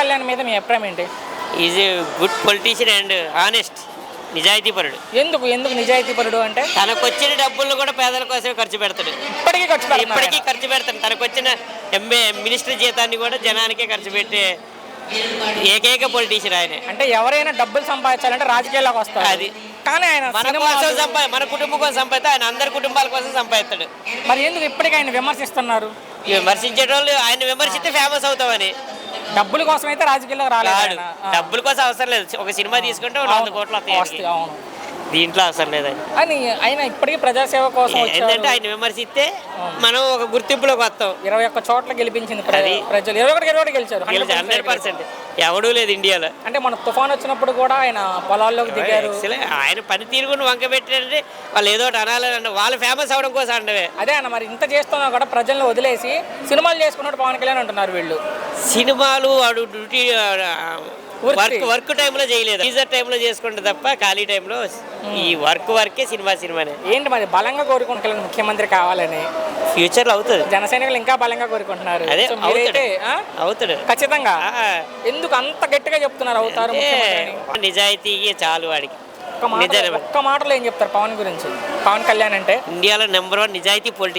కళ్యాణ్ మీద మీ అభిప్రాయం ఏంటి? Is a good politician and honest నిజాయితీపరుడు. ఎందుకు? ఎందుకు నిజాయితీ పరుడు అంటే? తనకు వచ్చిన డబ్బులు కూడా పేదల కోసమే ఖర్చు పెడతాడు. ఇప్పటికీ ఖర్చు? ఇప్పటికీ ఖర్చు పెడతాడు. తనకు వచ్చిన ఎంఏ మినిస్టర్ జీతాన్ని కూడా జనానికే ఖర్చు పెట్టే ఏకైక పొలిటీషియన్ ఆయనే. అంటే ఎవరైనా డబ్బులు సంపాదించాలంటే రాజకీయాల్లోకి వస్తారు. అది. కానీ ఆయన మన కోసం సంపా మన కుటుంబం కోసం సంపాదిస్తే ఆయన అందరి కుటుంబాల కోసం సంపాదిస్తాడు. మరి ఎందుకు ఇప్పటికీ ఆయన విమర్శిస్తున్నారు? ఈ విమర్శించేటోళ్ళు ఆయన విమర్శిస్తే ఫేమస్ అవుతామని. డబ్బుల కోసం అయితే రాజకీయాల్లోకి రాలేదు. డబ్బుల కోసం అవసరం లేదు. ఒక సినిమా తీసుకుంటే వంద కోట్లు వస్తాయి. అవును. దీంట్లో అవసరం లేదని అని ఆయన ఇప్పటికీ ప్రజాసేవ కోసం ఏంటంటే ఆయన విమర్శిస్తే మనం ఒక గుర్తింపులోకి వస్తాం. ఇరవై ఒక్క చోట్ల గెలిపించింది. ప్రజలు. ఇరవై ఒకటి ఇరవై ఒకటి గెలిచారు. హండ్రెడ్ పర్సెంట్ ఎవడూ లేదు ఇండియాలో. అంటే మన తుఫాన్ వచ్చినప్పుడు కూడా ఆయన పొలాల్లోకి దిగారు. ఆయన పని తీరుగుని వంక పెట్టారంటే వాళ్ళు ఏదో ఒకటి అనాలని వాళ్ళు ఫేమస్ అవడం కోసం అండవే అదే అన్న మరి ఇంత చేస్తున్నా కూడా ప్రజలను వదిలేసి సినిమాలు చేసుకున్నట్టు పవన్ కళ్యాణ్ అంటున్నారు వీళ్ళు. సినిమాలు వాడు డ్యూటీ. వర్క్ వర్క్ టైంలో చేయలేదు. టీజర్ టైంలో చేసుకుంటే తప్ప ఖాళీ టైంలో ఈ వర్క్ వర్కే సినిమా సినిమానే. ఏంటి మరి బలంగా కోరుకుంటున్నారు ముఖ్యమంత్రి కావాలని? ఫ్యూచర్లో అవుతుంది. జన సైనికులు ఇంకా బలంగా కోరుకుంటున్నారు. అదే అవుతాడు. ఖచ్చితంగా? ఎందుకు అంత గట్టిగా చెప్తున్నారు అవుతారు? నిజాయితీ చాలు వాడికి. ఒక్క మాటలో ఏం చెప్తారు పవన్ గురించి? పవన్ కళ్యాణ్ అంటే? ఇండియాలో నెంబర్ వన్ నిజాయితీ పొలిటీషియన్